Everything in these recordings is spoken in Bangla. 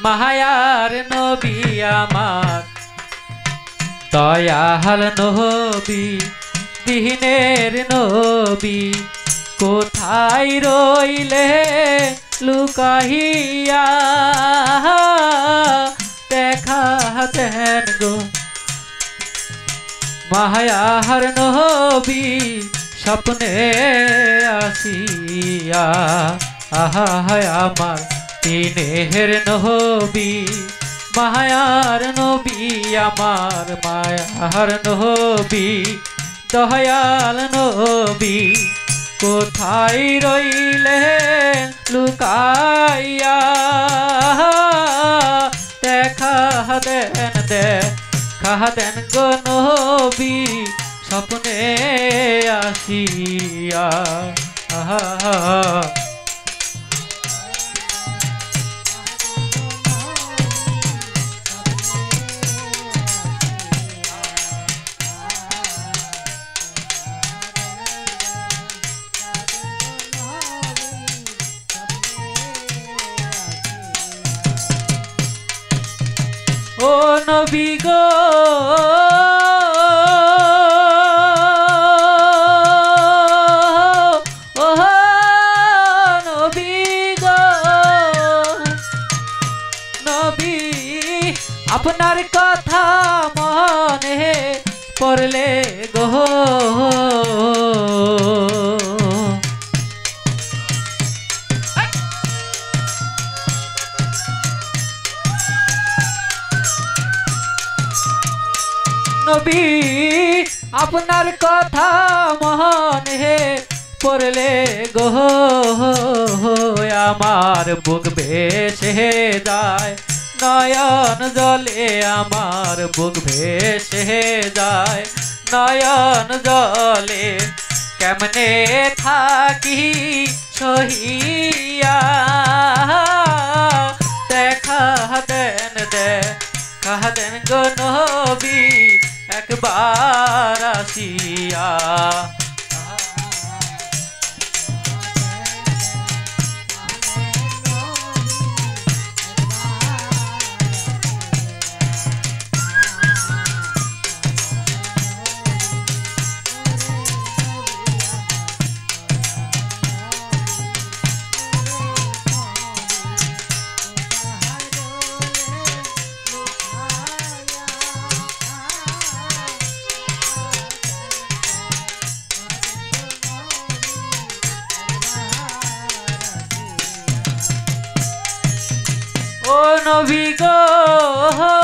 মাহায়ার নবী আমার। দয়াল নবী দিনের নবী, কোথায় রইলে লুকাহিয়া? দেখা দেন গো। মায়ার নবী, স্বপ্নে আসিয়া আহা আমার। তিনের নবী, মায়ার নবী, আমার মায়ার নবী, দয়াল নবী, কোথায় রইলে লুকাইয়া? দেখা দেন দে খাদেন গো নবী, স্বপ্নে আসিয়া। আহা নবী গো ও নবী গো নবী আপনার কথা মনে পড়লে গো নবী, আপনার কথা মনে পড়লে গো আমার বুক ভেসে যায়। নয়ন জলে আমার বুক ভেসে যায়। নয়ন জলে কেমনে থাকি সহিয়া? দেখা দেন দে কাহাদেন গো নবী একবার আসিয়া নবী গো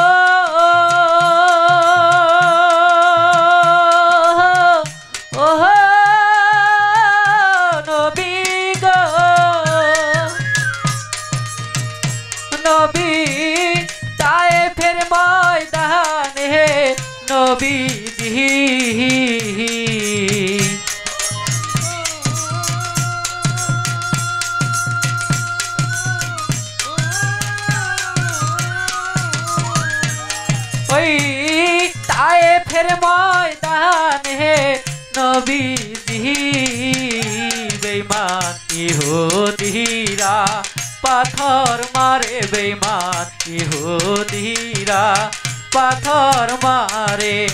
ইহুদিরা পাথর মারে বেইমান, ইহুদিরা পাথর মারে।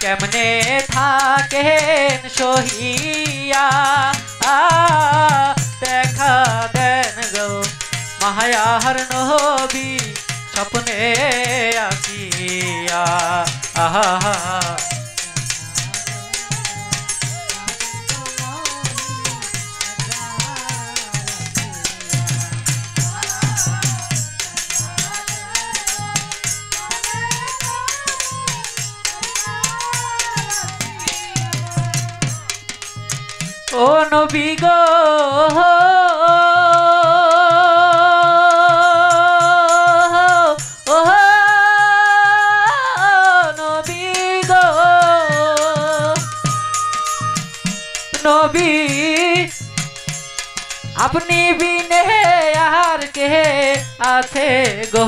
কেমনে থাকেন সহিয়া? দেখা দেন গো মায়ার নবী, স্বপ্নে আসিয়া আহা। ও নবী গো। নবী আপনি বিনে আর কে আছে গো।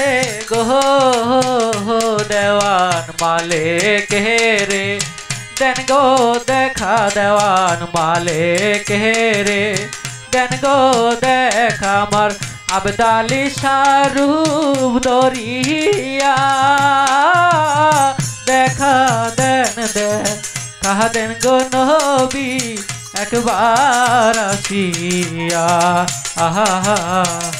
আছে গো দেওয়ান মালে কে রে। দেন গো দেখা দেওয়ান মালে কে রে। দেন গো দেখা আমার আবদালি সারূপ দরিয়া। দেখা দেন দেখা দেন গো নবী একবার আসিয়া। আহা।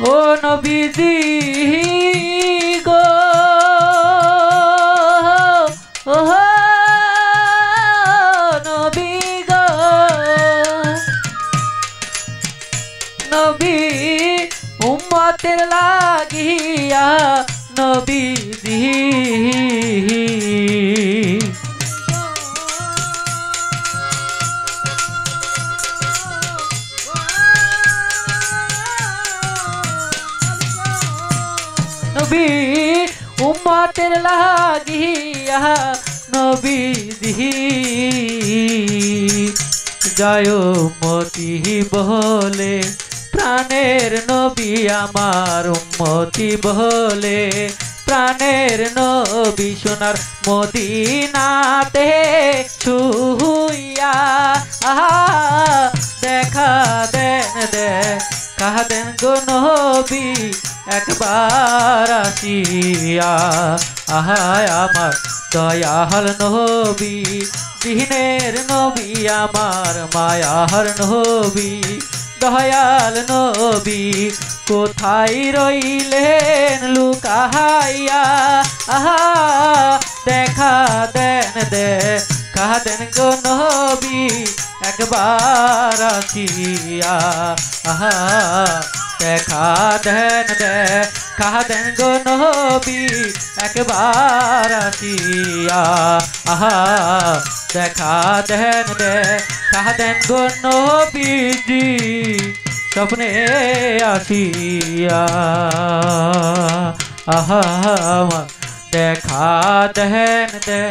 ও নবীজি গো। ও নবী গো। উম্মতের লাগিয়া নবীজি উম্মতের লাগিয়া নবী দিহি। জয় মতি বলে প্রাণের নবী আমার উম্মতি বলে প্রাণের নবী সোনার মদিনাতে ছুইয়া আহা দেখা দেন দে কাহা দেন গো নবী। একবার আসিয়া, আহায় আমার দয়াল নবী দিনের নবী, আমার মায়ার নবী, দয়াল নবী, কোথায় রইলেন লুকাহাইয়া? আহা, দেখা দেন দে কাহা দেন গো নবী, একবার আসিয়া, আহা দেখা দেন দে কাহা দেন গো নবী, একবার আসিয়া। আহা, দেখা দেন দে কাহা দেন গো নবীজি, স্বপ্নে আসিয়া। আহা দেখা দেন দে